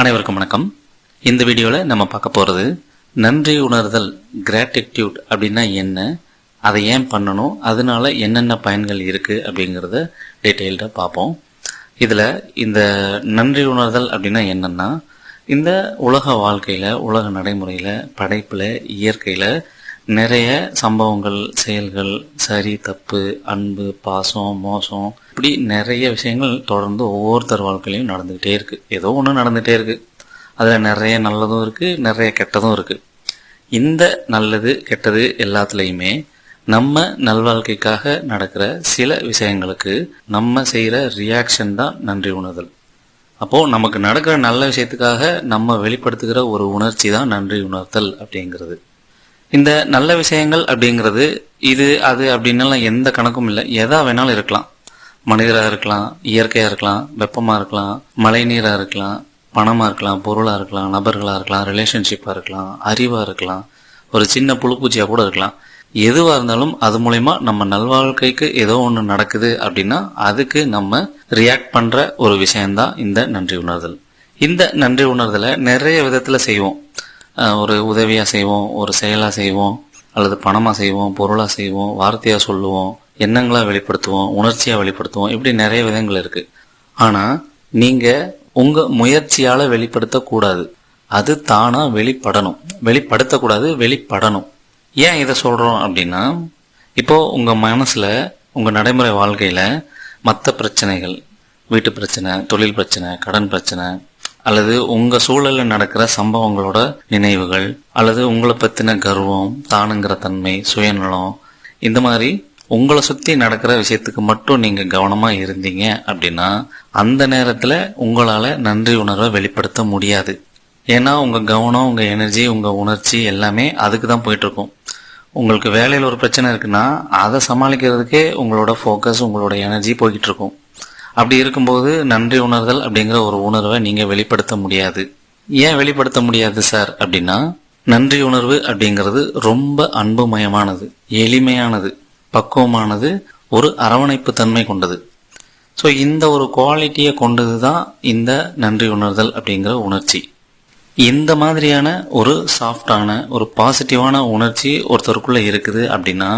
அனைவருக்கும் வணக்கம். இந்த வீடியோவில் நம்ம பார்க்க போகிறது நன்றி உணர்தல் கிராட்டிடியூட் அப்படின்னா என்ன அதை ஏன் பண்ணணும் அதனால என்னென்ன பயன்கள் இருக்குது அப்படிங்கிறத டீட்டெயில்டாக பார்ப்போம். இதில் இந்த நன்றி உணர்தல் அப்படின்னா என்னென்னா இந்த உலக வாழ்க்கையில் உலக நடைமுறையில் படைப்பில் இயற்கையில் நிறைய சம்பவங்கள் செயல்கள் சரி தப்பு அன்பு பாசம் மோசம் இப்படி நிறைய விஷயங்கள் தொடர்ந்து ஒவ்வொருத்தர் வாழ்க்கையிலையும் நடந்துகிட்டே இருக்கு. ஏதோ ஒன்று நடந்துகிட்டே இருக்கு. அதில் நிறைய நல்லதும் இருக்கு நிறைய கெட்டதும் இருக்கு. இந்த நல்லது கெட்டது எல்லாத்துலேயுமே நம்ம நல்வாழ்க்கைக்காக நடக்கிற சில விஷயங்களுக்கு நம்ம செய்கிற ரியாக்ஷன் தான் நன்றி உணர்தல். அப்போ நமக்கு நடக்கிற நல்ல விஷயத்துக்காக நம்ம வெளிப்படுத்துகிற ஒரு உணர்ச்சி தான் நன்றி உணர்த்தல் அப்படிங்கிறது. இந்த நல்ல விஷயங்கள் அப்படிங்கிறது இது அது அப்படின்னலாம் எந்த கணக்கும் இல்லை. எதா வேணாலும் இருக்கலாம். மனிதராக இருக்கலாம் இயற்கையாக இருக்கலாம் வெப்பமாக இருக்கலாம் மழை நீராக இருக்கலாம் பணமாக இருக்கலாம் பொருளாக இருக்கலாம் நபர்களாக இருக்கலாம் ரிலேஷன்ஷிப்பாக இருக்கலாம் அறிவாக இருக்கலாம் ஒரு சின்ன புழுப்பூச்சியாக கூட இருக்கலாம். எதுவாக இருந்தாலும் அது மூலயமா நம்ம நல்வாழ்க்கைக்கு ஏதோ ஒன்று நடக்குது அப்படின்னா அதுக்கு நம்ம ரியாக்ட் பண்ணுற ஒரு விஷயம்தான் இந்த நன்றி உணர்தல். இந்த நன்றி உணர்தலை நிறைய விதத்தில் செய்வோம். ஒரு உதவியாக செய்வோம் ஒரு செயலாக செய்வோம் அல்லது பணமாக செய்வோம் பொருளாக செய்வோம் வார்த்தையாக சொல்லுவோம் எண்ணங்களாக வெளிப்படுத்துவோம் உணர்ச்சியாக வெளிப்படுத்துவோம் இப்படி நிறைய விதங்கள் இருக்குது ஆனால் நீங்கள் உங்கள் முயற்சியால் வெளிப்படுத்தக்கூடாது. அது தானாக வெளிப்படணும். வெளிப்படுத்தக்கூடாது வெளிப்படணும். ஏன் இதை சொல்கிறோம் அப்படின்னா இப்போ உங்கள் மனசில் உங்கள் நடைமுறை வாழ்க்கையில் மற்ற பிரச்சனைகள் வீட்டு பிரச்சனை தொழில் பிரச்சனை கடன் பிரச்சனை அல்லது உங்க சூழல்ல நடக்கிற சம்பவங்களோட நினைவுகள் அல்லது உங்களை பத்தின கர்வம் தானுங்கிற தன்மை சுயநலம் இந்த மாதிரி உங்களை சுத்தி நடக்கிற விஷயத்துக்கு மட்டும் நீங்க கவனமா இருந்தீங்க அப்படின்னா அந்த நேரத்துல உங்களால நன்றி உணர்வை வெளிப்படுத்த முடியாது. ஏன்னா உங்க கவனம் உங்க எனர்ஜி உங்க உணர்ச்சி எல்லாமே அதுக்கு தான் போயிட்டு இருக்கும் உங்களுக்கு வேலையில் ஒரு பிரச்சனை இருக்குன்னா அதை சமாளிக்கிறதுக்கே உங்களோட ஃபோக்கஸ் உங்களோட எனர்ஜி போய்கிட்டு இருக்கும் அப்படி இருக்கும்போது நன்றி உணர்தல் அப்படிங்கிற ஒரு உணர்வை நீங்க வெளிப்படுத்த முடியாது. ஏன் வெளிப்படுத்த முடியாது சார்? அப்படின்னா நன்றி உணர்வு அப்படிங்கிறது ரொம்ப அன்புமயமானது எளிமையானது பக்குவமானது ஒரு அரவணைப்பு தன்மை கொண்டது. ஸோ இந்த ஒரு குவாலிட்டியை கொண்டது தான் இந்த நன்றி உணர்தல் அப்படிங்கிற உணர்ச்சி. இந்த மாதிரியான ஒரு சாஃப்டான ஒரு பாசிட்டிவான உணர்ச்சி ஒருத்தருக்குள்ளே இருக்குது அப்படின்னா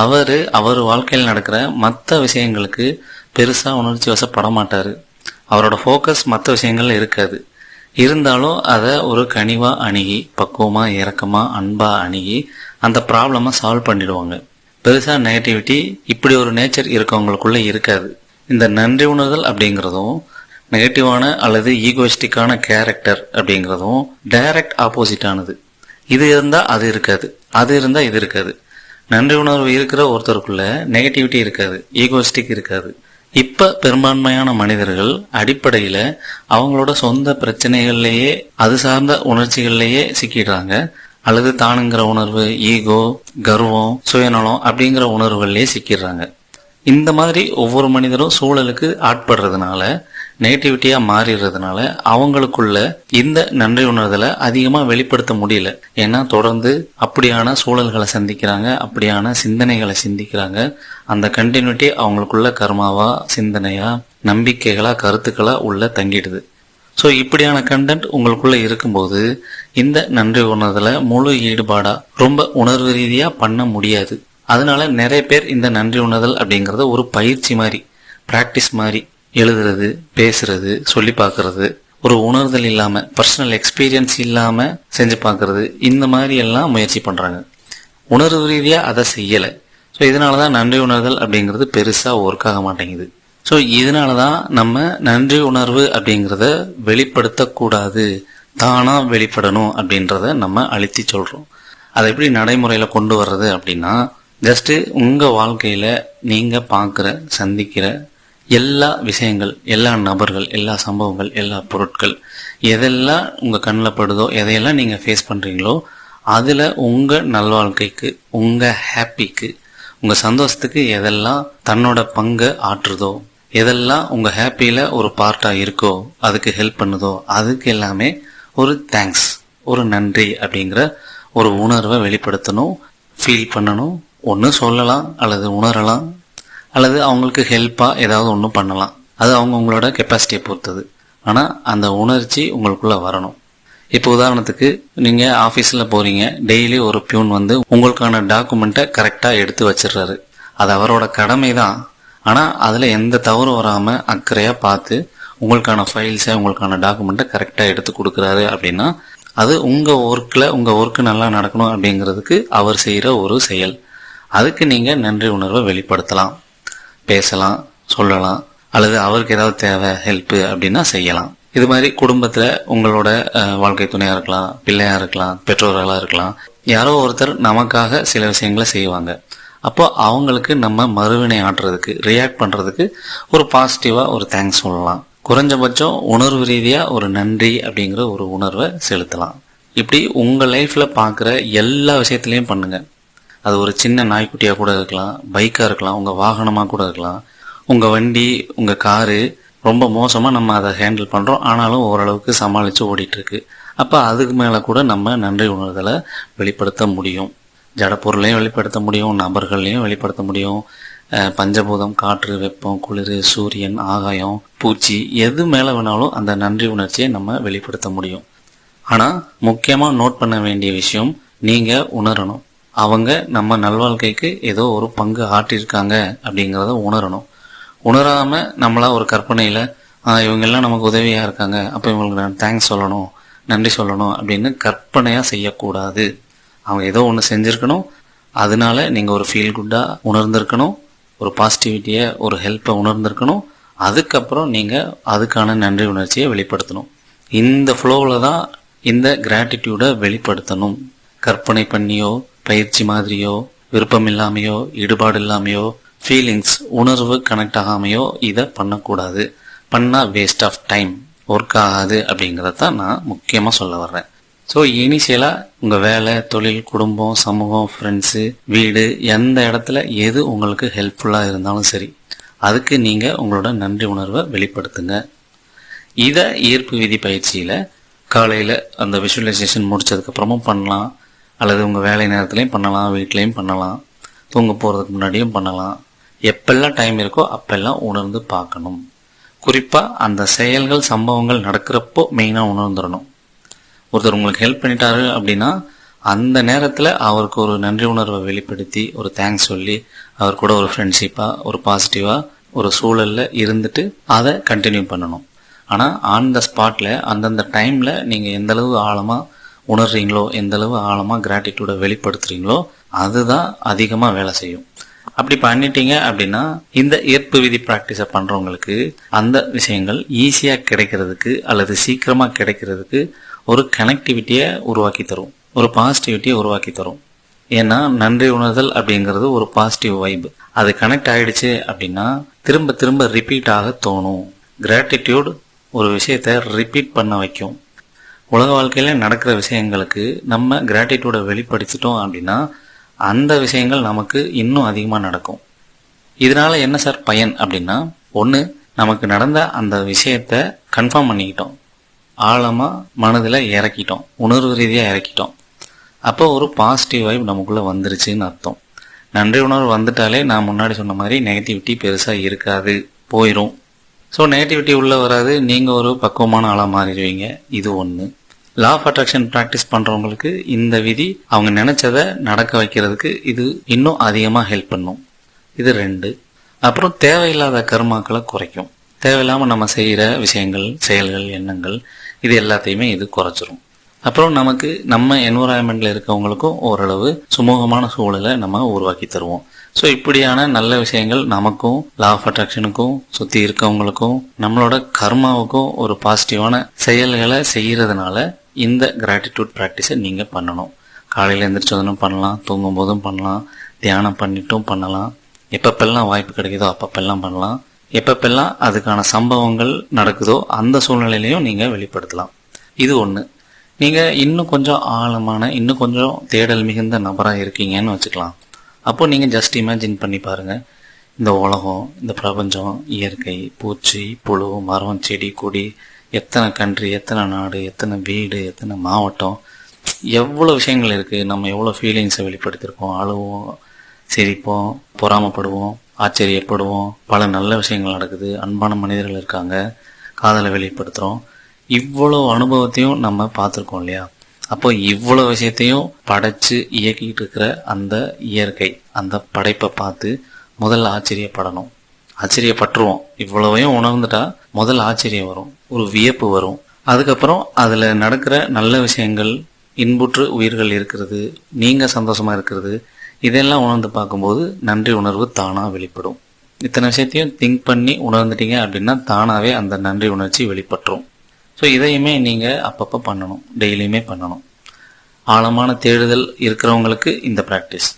அவர் அவர் வாழ்க்கையில் நடக்கிற மற்ற விஷயங்களுக்கு பெருசாக உணர்ச்சி வசப்பட மாட்டார் அவரோட ஃபோக்கஸ் மற்ற விஷயங்கள் இருக்காது. இருந்தாலும் அதை ஒரு கனிவாக அணுகி பக்குவமாக இறக்கமாக அன்பாக அணுகி அந்த ப்ராப்ளமை சால்வ் பண்ணிடுவாங்க. பெருசாக நெகட்டிவிட்டி இப்படி ஒரு நேச்சர் இருக்கவங்களுக்குள்ளே இருக்காது. இந்த நன்றி உணர்தல் அப்படிங்கிறதும் நெகட்டிவான அல்லது ஈகோயிஸ்டிக்கான கேரக்டர் அப்படிங்கிறதும் டைரக்ட் ஆப்போசிட்டானது இது இருந்தால் அது இருக்காது. அது இருந்தால் இது இருக்காது. நன்றி உணர்வு இருக்கிற ஒருத்தருக்குள்ள நெகட்டிவிட்டி இருக்காது. ஈகோயிஸ்டிக் இருக்காது. இப்ப பெரும்பான்மையான மனிதர்கள் அடிப்படையில அவங்களோட சொந்த பிரச்சனைகள்லயே அது சார்ந்த உணர்ச்சிகள்லயே சிக்கிடுறாங்க. அல்லது தானுங்கிற உணர்வு ஈகோ கர்வம் சுயநலம் அப்படிங்கிற உணர்வுகள்லயே சிக்கிடுறாங்க. இந்த மாதிரி ஒவ்வொரு மனிதரும் சூழலுக்கு ஆட்படுறதுனால நெகட்டிவிட்டியா மாறிடுறதுனால அவங்களுக்குள்ள இந்த நன்றி உணர்தலை அதிகமா வெளிப்படுத்த முடியல. ஏன்னா தொடர்ந்து அப்படியான சூழல்களை சந்திக்கிறாங்க அப்படியான சிந்தனைகளை சிந்திக்கிறாங்க. அந்த கண்டினியூட்டி அவங்களுக்குள்ள கர்மாவா சிந்தனையா நம்பிக்கைகளா கருத்துக்களா உள்ள தங்கிடுது. ஸோ இப்படியான கண்டென்ட் உங்களுக்குள்ள இருக்கும்போது இந்த நன்றி உணர்தலை முழு ஈடுபாடா ரொம்ப உணர்வு ரீதியா பண்ண முடியாது. அதனால நிறைய பேர் இந்த நன்றி உணர்தல் அப்படிங்கறத ஒரு பயிற்சி மாதிரி பிராக்டிஸ் மாதிரி எழுதுறது பேசுறது சொல்லி பார்க்கறது ஒரு உணர்தல் இல்லாம பர்சனல் எக்ஸ்பீரியன்ஸ் இல்லாம செஞ்சு பார்க்கறது இந்த மாதிரி எல்லாம் முயற்சி பண்றாங்க. உணர்வு ரீதியா அதை செய்யல. ஸோ இதனாலதான் நன்றி உணர்தல் அப்படிங்கிறது பெருசா ஒர்க் ஆக மாட்டேங்குது. ஸோ இதனால தான் நம்ம நன்றி உணர்வு அப்படிங்கிறத வெளிப்படுத்தக்கூடாது தானா வெளிப்படணும் அப்படின்றத நம்ம அழுத்தி சொல்றோம். அதை எப்படி நடைமுறையில் கொண்டு வர்றது அப்படின்னா ஜஸ்ட் உங்க வாழ்க்கையில நீங்க பார்க்குற சந்திக்கிற எல்லா விஷயங்கள் எல்லா நபர்கள் எல்லா சம்பவங்கள் எல்லா பொருட்கள் எதெல்லாம் உங்க கண்ணில் படுதோ எதையெல்லாம் நீங்க ஃபேஸ் பண்றீங்களோ அதுல உங்க நல்வாழ்க்கைக்கு உங்க ஹாப்பிக்கு உங்க சந்தோஷத்துக்கு எதெல்லாம் தன்னோட பங்கை ஆற்றுதோ எதெல்லாம் உங்க ஹாப்பியில ஒரு பார்ட்டா இருக்கோ அதுக்கு ஹெல்ப் பண்ணுதோ அதுக்கு எல்லாமே ஒரு தேங்க்ஸ் ஒரு நன்றி அப்படிங்கிற ஒரு உணர்வை வெளிப்படுத்தணும் ஃபீல் பண்ணணும் ஒன்று சொல்லலாம் அல்லது உணரலாம் அல்லது அவங்களுக்கு ஹெல்ப்பாக ஏதாவது ஒன்று பண்ணலாம். அது அவங்க உங்களோட கெப்பாசிட்டியை பொறுத்தது. ஆனால் அந்த உணர்ச்சி உங்களுக்குள்ளே வரணும். இப்போ உதாரணத்துக்கு நீங்கள் ஆஃபீஸில் போகிறீங்க டெய்லி ஒரு பியூன் வந்து உங்களுக்கான டாக்குமெண்ட்டை கரெக்டாக எடுத்து வச்சிடுறாரு. அது அவரோட கடமை தான். ஆனால் அதில் எந்த தவறும் வராமல் அக்கறையாக பார்த்து உங்களுக்கான ஃபைல்ஸை உங்களுக்கான டாக்குமெண்ட்டை கரெக்டாக எடுத்து கொடுக்குறாரு அப்படின்னா அது உங்கள் ஒர்க்கில் உங்கள் ஒர்க்கு நல்லா நடக்கணும் அப்படிங்கிறதுக்கு அவர் செய்கிற ஒரு செயல். அதுக்கு நீங்கள் நன்றி உணர்வை வெளிப்படுத்தலாம். பேசலாம் சொல்லலாம் அல்லது அவருக்கு ஏதாவது தேவை ஹெல்ப்பு அப்படின்னா செய்யலாம். இது மாதிரி குடும்பத்தில் உங்களோட வாழ்க்கை துணையாக இருக்கலாம் பிள்ளையாக இருக்கலாம் பெற்றோர்களாக இருக்கலாம் யாரோ ஒருத்தர் நமக்காக சில விஷயங்களை செய்வாங்க. அப்போ அவங்களுக்கு நம்ம மறுவினை ஆட்டுறதுக்கு ரியாக்ட் பண்ணுறதுக்கு ஒரு பாசிட்டிவாக ஒரு தேங்க்ஸ் சொல்லலாம். குறைஞ்சபட்சம் உணர்வு ரீதியாக ஒரு நன்றி அப்படிங்கிற ஒரு உணர்வை செலுத்தலாம். இப்படி உங்கள் லைஃப்பில் பார்க்குற எல்லா விஷயத்துலையும் பண்ணுங்கள் அது ஒரு சின்ன நாய்க்குட்டியாக கூட இருக்கலாம் பைக்காக இருக்கலாம் உங்கள் வாகனமாக கூட இருக்கலாம். உங்கள் வண்டி உங்கள் காரு ரொம்ப மோசமாக நம்ம அதை ஹேண்டில் பண்ணுறோம் ஆனாலும் ஓரளவுக்கு சமாளித்து ஓடிட்டுருக்கு. அப்போ அதுக்கு மேலே கூட நம்ம நன்றி உணர்தலை வெளிப்படுத்த முடியும். ஜடப்பொருளையும் வெளிப்படுத்த முடியும் நபர்களையும் வெளிப்படுத்த முடியும். பஞ்சபூதம் காற்று வெப்பம் குளிர் சூரியன் ஆகாயம் பூச்சி எது மேலே வேணாலும் அந்த நன்றி உணர்ச்சியை நம்ம வெளிப்படுத்த முடியும். ஆனால் முக்கியமாக நோட் பண்ண வேண்டிய விஷயம் நீங்கள் உணரணும். அவங்க நம்ம நல்வாழ்க்கைக்கு ஏதோ ஒரு பங்கு ஆற்றியிருக்காங்க அப்படிங்கிறத உணரணும். உணராம நம்மளா ஒரு கற்பனையில இவங்கெல்லாம் நமக்கு உதவியா இருக்காங்க. அப்ப இவங்களுக்கு நான் தேங்க்ஸ் சொல்லணும் நன்றி சொல்லணும் அப்படின்னு கற்பனையா செய்யக்கூடாது. அவங்க ஏதோ ஒன்று செஞ்சிருக்கணும். அதனால நீங்க ஒரு ஃபீல் குட்டா உணர்ந்திருக்கணும். ஒரு பாசிட்டிவிட்டியை ஒரு ஹெல்ப்பை உணர்ந்திருக்கணும். அதுக்கப்புறம் நீங்க அதுக்கான நன்றி உணர்ச்சியை வெளிப்படுத்தணும். இந்த ஃப்ளோவில் தான் இந்த கிராட்டிடியூடை வெளிப்படுத்தணும். கற்பனை பண்ணியோ பயிற்சி மாதிரியோ விருப்பம் இல்லாமையோ ஈடுபாடு இல்லாமையோ ஃபீலிங்ஸ் உணர்வு கனெக்ட் ஆகாமையோ இதை பண்ணக்கூடாது. பண்ணால் வேஸ்ட் ஆஃப் டைம் ஒர்க் ஆகாது அப்படிங்கிறத தான் நான் முக்கியமாக சொல்ல வர்றேன். ஸோ இனிஷியலாக உங்கள் வேலை தொழில் குடும்பம் சமூகம் ஃப்ரெண்ட்ஸு வீடு எந்த இடத்துல எது உங்களுக்கு ஹெல்ப்ஃபுல்லாக இருந்தாலும் சரி அதுக்கு நீங்கள் உங்களோட நன்றி உணர்வை வெளிப்படுத்துங்க. இதை ஈர்ப்பு விதி பயிற்சியில் காலையில் அந்த விஷுவலைசேஷன் முடிச்சதுக்கப்புறமும் பண்ணலாம். அல்லது உங்கள் வேலை நேரத்துலையும் பண்ணலாம் வீட்லேயும் பண்ணலாம் தூங்க போகிறதுக்கு முன்னாடியும் பண்ணலாம். எப்பெல்லாம் டைம் இருக்கோ அப்பெல்லாம் உணர்ந்து பார்க்கணும். குறிப்பாக அந்த செயல்கள் சம்பவங்கள் நடக்கிறப்போ மெயினாக உணர்ந்துடணும். ஒருத்தர் உங்களுக்கு ஹெல்ப் பண்ணிட்டாரு அப்படின்னா அந்த நேரத்தில் அவருக்கு ஒரு நன்றி உணர்வை வெளிப்படுத்தி ஒரு தேங்க்ஸ் சொல்லி அவர் கூட ஒரு ஃப்ரெண்ட்ஷிப்பாக ஒரு பாசிட்டிவாக ஒரு சூழலில் இருந்துட்டு அதை கண்டினியூ பண்ணணும். ஆனால் ஆன் த ஸ்பாட்டில் அந்தந்த டைமில் நீங்கள் எந்தளவு ஆழமாக உணர்றீங்களோ எந்தளவு ஆழமாக கிராட்டிடியூடை வெளிப்படுத்துறீங்களோ அதுதான் அதிகமாக வேலை செய்யும். அப்படி பண்ணிட்டீங்க அப்படின்னா இந்த ஈர்ப்பு விதி ப்ராக்டிஸை பண்ணுறவங்களுக்கு அந்த விஷயங்கள் ஈஸியாக கிடைக்கிறதுக்கு அல்லது சீக்கிரமாக கிடைக்கிறதுக்கு ஒரு கனெக்டிவிட்டியை உருவாக்கி தரும். ஒரு பாசிட்டிவிட்டியை உருவாக்கி தரும். ஏன்னா நன்றி உணர்தல் அப்படிங்கிறது ஒரு பாசிட்டிவ் வைப் அது கனெக்ட் ஆயிடுச்சு அப்படின்னா திரும்ப திரும்ப ரிப்பீட் ஆக தோணும். கிராட்டிடியூட் ஒரு விஷயத்தை ரிப்பீட் பண்ண வைக்கும். உலக வாழ்க்கையில் நடக்கிற விஷயங்களுக்கு நம்ம கிராட்டிடியூடை வெளிப்படுத்திட்டோம் அப்படின்னா அந்த விஷயங்கள் நமக்கு இன்னும் அதிகமாக நடக்கும். இதனால என்ன சார் பயன் அப்படின்னா ஒன்று நமக்கு நடந்த அந்த விஷயத்த கன்ஃபார்ம் பண்ணிக்கிட்டோம். ஆழமாக மனதில் இறக்கிட்டோம். உணர்வு ரீதியாக இறக்கிட்டோம். அப்போ ஒரு பாசிட்டிவ் வைப் நமக்குள்ளே வந்துருச்சுன்னு அர்த்தம். நன்றி உணர்வு வந்துட்டாலே நான் முன்னாடி சொன்ன மாதிரி நெகட்டிவிட்டி பெருசாக இருக்காது. போயிடும் ஸோ நெகட்டிவிட்டி உள்ளே வராது. நீங்கள் ஒரு பக்குவமான ஆளாக மாறிடுவீங்க. இது ஒன்று லா ஆஃப் அட்ராக்ஷன் ப்ராக்டிஸ் பண்ணுறவங்களுக்கு இந்த விதி அவங்க நினைச்சதை நடக்க வைக்கிறதுக்கு இது இன்னும் அதிகமாக ஹெல்ப் பண்ணும். இது ரெண்டு. அப்புறம் தேவையில்லாத கர்மாக்களை குறைக்கும். தேவையில்லாமல் நம்ம செய்கிற விஷயங்கள் செயல்கள் எண்ணங்கள் இது எல்லாத்தையுமே இது குறைச்சிரும். அப்புறம் நமக்கு நம்ம என்வரான்மெண்ட்ல இருக்கவங்களுக்கும் ஓரளவு சுமூகமான சூழலை நம்ம உருவாக்கி தருவோம். ஸோ இப்படியான நல்ல விஷயங்கள் நமக்கும் லா ஆஃப் அட்ராக்ஷனுக்கும் சுற்றி இருக்கவங்களுக்கும் நம்மளோட கர்மாவுக்கும் ஒரு பாசிட்டிவான செயல்களை செய்கிறதுனால இந்த கிராட்டிடியூட் ப்ராக்டிஸை நீங்கள் பண்ணணும். காலையில் எந்திரிச்சதும் பண்ணலாம் தூங்கும் போதும் பண்ணலாம் தியானம் பண்ணிட்டும் பண்ணலாம். எப்பப்பெல்லாம் வாய்ப்பு கிடைக்குதோ அப்பப்பெல்லாம் பண்ணலாம். எப்பப்பெல்லாம் அதுக்கான சம்பவங்கள் நடக்குதோ அந்த சூழ்நிலையிலையும் நீங்கள் வெளிப்படுத்தலாம். இது ஒன்று நீங்கள் இன்னும் கொஞ்சம் ஆழமான இன்னும் கொஞ்சம் தேடல் மிகுந்த நபராக இருக்கீங்கன்னு வச்சுக்கலாம். அப்போது நீங்கள் ஜஸ்ட் இமேஜின் பண்ணி பாருங்க. இந்த உலகம் இந்த பிரபஞ்சம் இயற்கை பூச்சி புழு மரம் செடி கொடி எத்தனை கண்ட்ரி எத்தனை நாடு எத்தனை வீடு எத்தனை மாவட்டம் எவ்வளோ விஷயங்கள் இருக்குது நம்ம எவ்வளோ ஃபீலிங்ஸை வெளிப்படுத்தியிருக்கோம் அழுவோம் சிரிப்போம் பொறாமப்படுவோம் ஆச்சரியப்படுவோம் பல நல்ல விஷயங்கள் நடக்குது அன்பான மனிதர்கள் இருக்காங்க காதலை வெளிப்படுத்துகிறோம் இவ்வளோ அனுபவத்தையும் நம்ம பார்த்துருக்கோம் இல்லையா? அப்போ இவ்வளோ விஷயத்தையும் படைச்சு இயக்கிட்டு இருக்கிற அந்த இயற்கை அந்த படைப்பை பார்த்து முதல்ல ஆச்சரியப்படணும். ஆச்சரியப்பட்டுருவோம். இவ்வளவையும் உணர்ந்துட்டா முதல் ஆச்சரியம் வரும். ஒரு வியப்பு வரும். அதுக்கப்புறம் அதில் நடக்கிற நல்ல விஷயங்கள் இன்புற்று உயிர்கள் இருக்கிறது நீங்கள் சந்தோஷமாக இருக்கிறது இதெல்லாம் உணர்ந்து பார்க்கும்போது நன்றி உணர்வு தானாக வெளிப்படும். இத்தனை விஷயத்தையும் திங்க் பண்ணி உணர்ந்துட்டீங்க அப்படின்னா தானாகவே அந்த நன்றி உணர்ச்சி வெளிப்பட்டுரும். ஸோ இதையுமே நீங்கள் அப்பப்போ பண்ணணும். டெய்லியுமே பண்ணணும். ஆழமான தேடுதல் இருக்கிறவங்களுக்கு இந்த ப்ராக்டிஸ்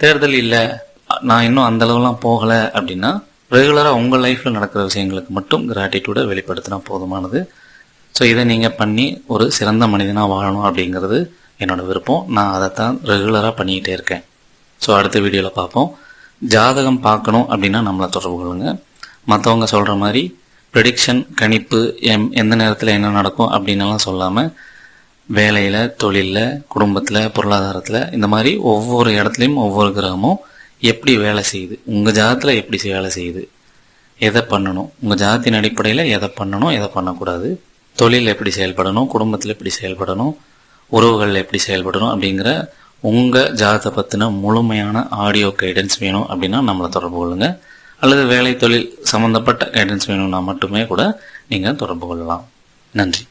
தேடுதல் இல்லை நான் இன்னும் அந்த அளவுலாம் போகலை அப்படின்னா ரெகுலராக உங்கள் லைஃப்பில் நடக்கிற விஷயங்களுக்கு மட்டும் கிராட்டிடியூடை வெளிப்படுத்தினா போதுமானது. ஸோ இதை நீங்கள் பண்ணி ஒரு சிறந்த மனிதனாக வாழணும் அப்படிங்கிறது என்னோட விருப்பம். நான் அதைத்தான் ரெகுலராக பண்ணிக்கிட்டே இருக்கேன். ஸோ அடுத்த வீடியோவில் பார்ப்போம். ஜாதகம் பார்க்கணும் அப்படின்னா நம்மளை தொடர்பு கொள்ளுங்க. மற்றவங்க சொல்கிற மாதிரி ப்ரெடிக்ஷன் கணிப்பு எம் எந்த நேரத்தில் என்ன நடக்கும் அப்படின்னலாம் சொல்லாமல் வேலையில் தொழிலில் குடும்பத்தில் பொருளாதாரத்தில் இந்த மாதிரி ஒவ்வொரு இடத்துலையும் ஒவ்வொரு கிரகமும் எப்படி வேலை செய்யுது? உங்கள் ஜாதத்தில் எப்படி வேலை செய்யுது? எதை பண்ணணும்? உங்கள் ஜாதத்தின் அடிப்படையில் எதை பண்ணணும்? எதை பண்ணக்கூடாது? தொழில் எப்படி செயல்படணும்? குடும்பத்தில் எப்படி செயல்படணும்? உறவுகளில் எப்படி செயல்படணும்? அப்படிங்கிற உங்கள் ஜாதத்தை பற்றின முழுமையான ஆடியோ கைடன்ஸ் வேணும் அப்படின்னா நம்மளை தொடர்பு கொள்ளுங்கள் அல்லது வேலை தொழில் சம்மந்தப்பட்ட கைடன்ஸ் வேணும்னா மட்டுமே கூட நீங்கள் தொடர்பு கொள்ளலாம். நன்றி.